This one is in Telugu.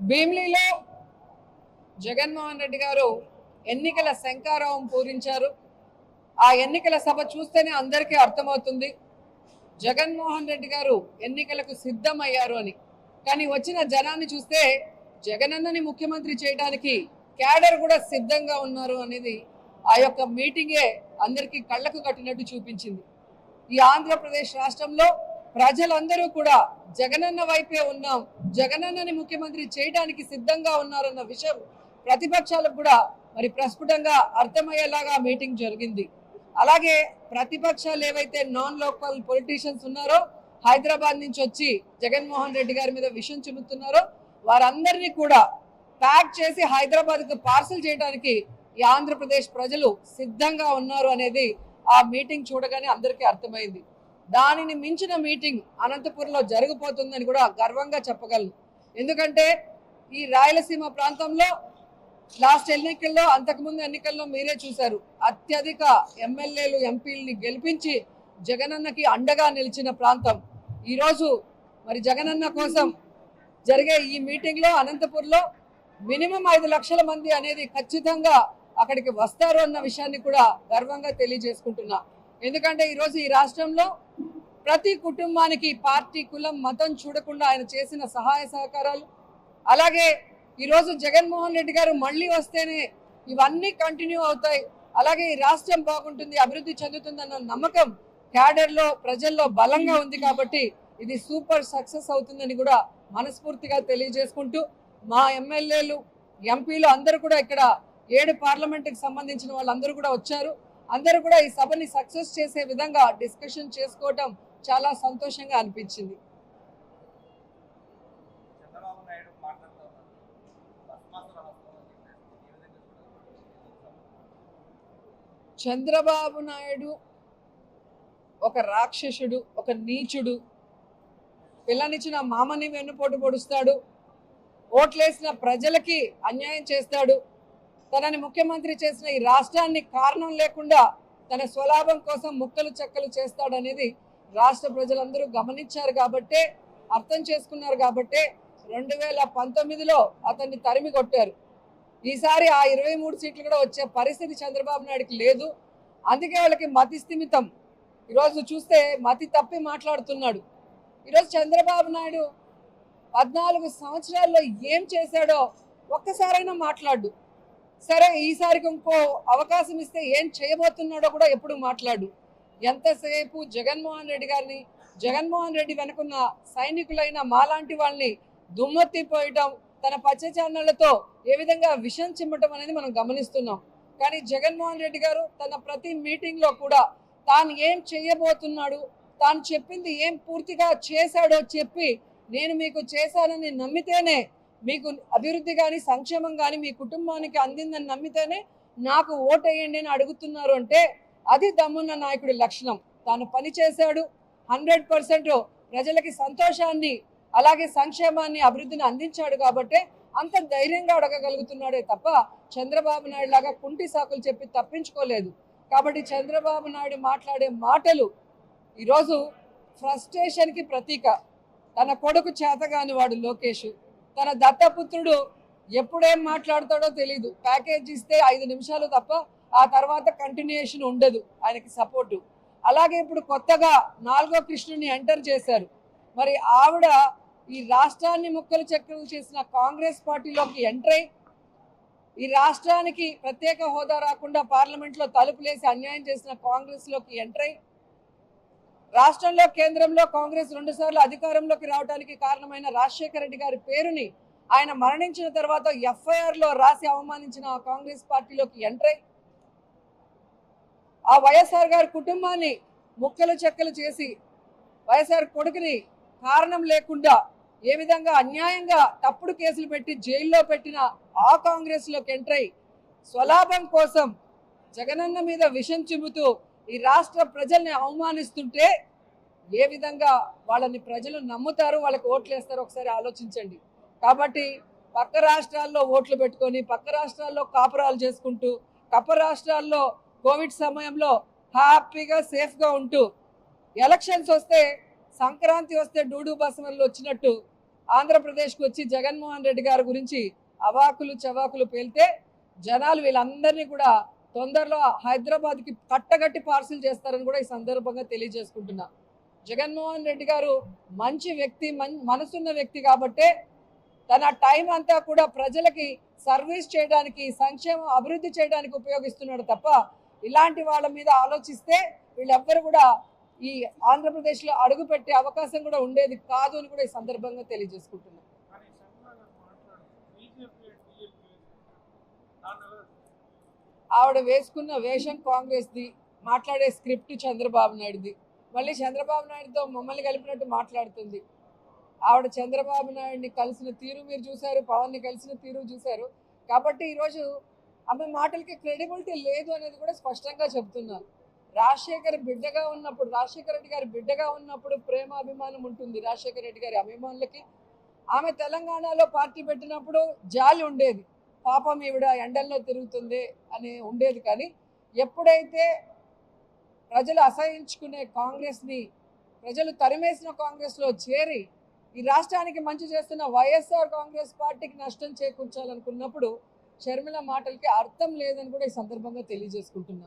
భీమ్లీలో జగన్మోహన్ రెడ్డి గారు ఎన్నికల శంకారావం పూరించారు. ఆ ఎన్నికల సభ చూస్తేనే అందరికీ అర్థమవుతుంది. జగన్మోహన్ రెడ్డి గారు ఎన్నికలకు సిద్ధమయ్యారు అని. కానీ వచ్చిన జనాన్ని చూస్తే జగనన్నని ముఖ్యమంత్రి చేయడానికి క్యాడర్ కూడా సిద్ధంగా ఉన్నారు అనేది ఆ యొక్క మీటింగే అందరికీ కళ్ళకు కట్టినట్టు చూపించింది. ఈ ఆంధ్రప్రదేశ్ రాష్ట్రంలో ప్రజలందరూ కూడా జగనన్న వైపే ఉన్నాం. జగనన్నని ముఖ్యమంత్రి చేయడానికి సిద్ధంగా ఉన్నారన్న విషయం ప్రతిపక్షాలకు కూడా మరి ప్రస్ఫుటంగా అర్థమయ్యేలాగా మీటింగ్ జరిగింది. అలాగే ప్రతిపక్షాలు ఏవైతే నాన్ లోకల్ పొలిటీషియన్స్ ఉన్నారో హైదరాబాద్ నుంచి వచ్చి జగన్మోహన్ రెడ్డి గారి మీద విషయం చెబుతున్నారో వారందరినీ కూడా ప్యాక్ చేసి హైదరాబాద్కు పార్సల్ చేయడానికి ఈ ఆంధ్రప్రదేశ్ ప్రజలు సిద్ధంగా ఉన్నారు అనేది ఆ మీటింగ్ చూడగానే అందరికీ అర్థమైంది. దానిని మించిన మీటింగ్ అనంతపురంలో జరిగిపోతుందని కూడా గర్వంగా చెప్పగలను. ఎందుకంటే ఈ రాయలసీమ ప్రాంతంలో లాస్ట్ ఎన్నికల్లో అంతకుముందు ఎన్నికల్లో మీరే చూశారు. అత్యధిక ఎమ్మెల్యేలు ఎంపీలని గెలిపించి జగనన్నకి అండగా నిలిచిన ప్రాంతం. ఈరోజు మరి జగనన్న కోసం జరిగే ఈ మీటింగ్లో అనంతపూర్లో మినిమం ఐదు లక్షల మంది అనేది ఖచ్చితంగా అక్కడికి వస్తారు అన్న విషయాన్ని కూడా గర్వంగా తెలియజేసుకుంటున్నా. ఎందుకంటే ఈరోజు ఈ రాష్ట్రంలో ప్రతి కుటుంబానికి పార్టీ కులం మతం చూడకుండా ఆయన చేసిన సహాయ సహకారాలు. అలాగే ఈరోజు జగన్మోహన్ రెడ్డి గారు మళ్ళీ వస్తేనే ఇవన్నీ కంటిన్యూ అవుతాయి. అలాగే ఈ రాష్ట్రం బాగుంటుంది అభివృద్ధి చెందుతుందన్న నమ్మకం క్యాడర్లో ప్రజల్లో బలంగా ఉంది కాబట్టి ఇది సూపర్ సక్సెస్ అవుతుందని కూడా మనస్ఫూర్తిగా తెలియజేసుకుంటూ మా ఎమ్మెల్యేలు ఎంపీలు అందరూ కూడా ఇక్కడ ఏడు పార్లమెంట్కి సంబంధించిన వాళ్ళందరూ కూడా వచ్చారు. అందరూ కూడా ఈ సభని సక్సెస్ చేసే విధంగా డిస్కషన్ చేసుకోవటం చాలా సంతోషంగా అనిపించింది. చంద్రబాబు నాయుడు ఒక రాక్షసుడు ఒక నీచుడు. పిల్లనిచ్చిన మామని వెన్నుపోటు పొడుస్తాడు. ఓట్లేసిన ప్రజలకి అన్యాయం చేస్తాడు. తనని ముఖ్యమంత్రి చేసిన ఈ రాష్ట్రాన్ని కారణం లేకుండా తన స్వలాభం కోసం ముక్కలు చెక్కలు చేస్తాడనేది రాష్ట్ర ప్రజలందరూ గమనించారు కాబట్టే అర్థం చేసుకున్నారు కాబట్టే రెండు వేల పంతొమ్మిదిలో అతన్ని తరిమి కొట్టారు. ఈసారి ఆ ఇరవై మూడు సీట్లు కూడా వచ్చే పరిస్థితి చంద్రబాబు నాయుడుకి లేదు. అందుకే వాళ్ళకి మతి స్థిమితం ఈరోజు చూస్తే మతి తప్పి మాట్లాడుతున్నాడు. ఈరోజు చంద్రబాబు నాయుడు పద్నాలుగు సంవత్సరాల్లో ఏం చేశాడో ఒక్కసారైనా మాట్లాడు. సరే ఈసారికి ఇంకో అవకాశం ఇస్తే ఏం చేయబోతున్నాడో కూడా ఎప్పుడు మాట్లాడు. ఎంతసేపు జగన్మోహన్ రెడ్డి గారిని జగన్మోహన్ రెడ్డి వెనుకున్న సైనికులైన మాలాంటి వాళ్ళని దుమ్మెత్తిపోయటం తన పచ్చచారణలతో ఏ విధంగా విషం చిమ్మటం అనేది మనం గమనిస్తున్నాం. కానీ జగన్మోహన్ రెడ్డి గారు తన ప్రతి మీటింగ్లో కూడా తాను ఏం చేయబోతున్నాడు తాను చెప్పింది ఏం పూర్తిగా చేశాడో చెప్పి నేను మీకు చేశానని నమ్మితేనే మీకు అభివృద్ధి కానీ సంక్షేమం కానీ మీ కుటుంబానికి అందిందని నమ్మితేనే నాకు ఓటేయండి అని అడుగుతున్నారు అంటే అది దమ్మున్న నాయకుడి లక్షణం. తాను పని చేశాడు హండ్రెడ్ పర్సెంట్ ప్రజలకి సంతోషాన్ని అలాగే సంక్షేమాన్ని అభివృద్ధిని అందించాడు కాబట్టి అంత ధైర్యంగా అడగగలుగుతున్నాడే తప్ప చంద్రబాబు నాయుడు లాగా కుంటి సాకులు చెప్పి తప్పించుకోలేదు. కాబట్టి చంద్రబాబు నాయుడు మాట్లాడే మాటలు ఈరోజు ఫ్రస్ట్రేషన్కి ప్రతీక. తన కొడుకు చేతగాని వాడు లోకేష్. తన దత్తపుత్రుడు ఎప్పుడేం మాట్లాడతాడో తెలియదు ప్యాకేజ్ ఇస్తే ఐదు నిమిషాలు తప్ప ఆ తర్వాత కంటిన్యూషన్ ఉండదు ఆయనకి సపోర్టు అలాగే ఇప్పుడు కొత్తగా నాలుగో కృష్ణుని ఎంటర్ చేశారు. మరి ఆవిడ ఈ రాష్ట్రాన్ని ముక్కలు చెక్కలు చేసిన కాంగ్రెస్ పార్టీలోకి ఎంటర్ అయి ఈ రాష్ట్రానికి ప్రత్యేక హోదా రాకుండా పార్లమెంట్లో తలుపులేసి అన్యాయం చేసిన కాంగ్రెస్లోకి ఎంటర్ అయి రాష్ట్రంలో కేంద్రంలో కాంగ్రెస్ రెండుసార్లు అధికారంలోకి రావడానికి కారణమైన రాజశేఖర రెడ్డి గారి పేరుని ఆయన మరణించిన తర్వాత ఎఫ్ఐఆర్లో రాసి అవమానించిన ఆ కాంగ్రెస్ పార్టీలోకి ఎంటర్ అయి ఆ వైఎస్ఆర్ గారి కుటుంబాన్ని ముక్కలు చెక్కలు చేసి వైఎస్ఆర్ కొడుకుని కారణం లేకుండా ఏ విధంగా అన్యాయంగా తప్పుడు కేసులు పెట్టి జైల్లో పెట్టిన ఆ కాంగ్రెస్లోకి ఎంటర్ అయి స్వలాభం కోసం జగనన్న మీద విషం చిమ్ముతూ ఈ రాష్ట్ర ప్రజల్ని అవమానిస్తుంటే ఏ విధంగా వాళ్ళని ప్రజలు నమ్ముతారు వాళ్ళకి ఓట్లు వేస్తారో ఒకసారి ఆలోచించండి. కాబట్టి పక్క రాష్ట్రాల్లో ఓట్లు పెట్టుకొని పక్క రాష్ట్రాల్లో కాపురాలు చేసుకుంటూ కప్ప రాష్ట్రాల్లో కోవిడ్ సమయంలో హ్యాపీగా సేఫ్గా ఉంటూ ఎలక్షన్స్ వస్తే సంక్రాంతి వస్తే డూడు బసవన్లు వచ్చినట్టు ఆంధ్రప్రదేశ్కి వచ్చి జగన్మోహన్ రెడ్డి గారి గురించి అవాకులు చవాకులు పేలితే జనాలు వీళ్ళందరినీ కూడా తొందరలో హైదరాబాద్కి కట్టగట్టి పార్సిల్ చేస్తారని కూడా ఈ సందర్భంగా తెలియజేసుకుంటున్నా. జగన్మోహన్ రెడ్డి గారు మంచి వ్యక్తి మనసున్న వ్యక్తి కాబట్టే తన టైం అంతా కూడా ప్రజలకి సర్వీస్ చేయడానికి సంక్షేమం అభివృద్ధి చేయడానికి ఉపయోగిస్తున్నాడు తప్ప ఇలాంటి వాళ్ళ మీద ఆలోచిస్తే వీళ్ళెవ్వరు కూడా ఈ ఆంధ్రప్రదేశ్లో అడుగు పెట్టే అవకాశం కూడా ఉండేది కాదు అని కూడా ఈ సందర్భంగా తెలియజేసుకుంటున్నాను దానిలో ఆవిడ వేసుకున్న వేషం కాంగ్రెస్ది మాట్లాడే స్క్రిప్ట్ చంద్రబాబు నాయుడుది. మళ్ళీ చంద్రబాబు నాయుడుతో మమ్మల్ని కలిపినట్టు మాట్లాడుతుంది. ఆవిడ చంద్రబాబు నాయుడిని కలిసిన తీరు మీరు చూశారు పవన్ని కలిసిన తీరు చూశారు. కాబట్టి ఈరోజు ఆమె మాటలకి క్రెడిబిలిటీ లేదు అనేది కూడా స్పష్టంగా చెప్తున్నాను రాజశేఖర్ బిడ్డగా ఉన్నప్పుడు రాజశేఖర రెడ్డి గారి బిడ్డగా ఉన్నప్పుడు ప్రేమ అభిమానం ఉంటుంది రాజశేఖర రెడ్డి గారి అభిమానులకి. ఆమె తెలంగాణలో పార్టీ పెట్టినప్పుడు జాలి ఉండేది. పాపం ఈవిడ ఎండల్లో తిరుగుతుంది అని ఉండేది కానీ ఎప్పుడైతే ప్రజలు అసహించుకునే కాంగ్రెస్ని ప్రజలు తరిమేసిన కాంగ్రెస్లో చేరి ఈ రాష్ట్రానికి మంచి చేస్తున్న వైఎస్ఆర్ కాంగ్రెస్ పార్టీకి నష్టం చేకూర్చాలనుకున్నప్పుడు షర్మిల మాటలకి అర్థం లేదని కూడా ఈ సందర్భంగా తెలియజేసుకుంటున్నా.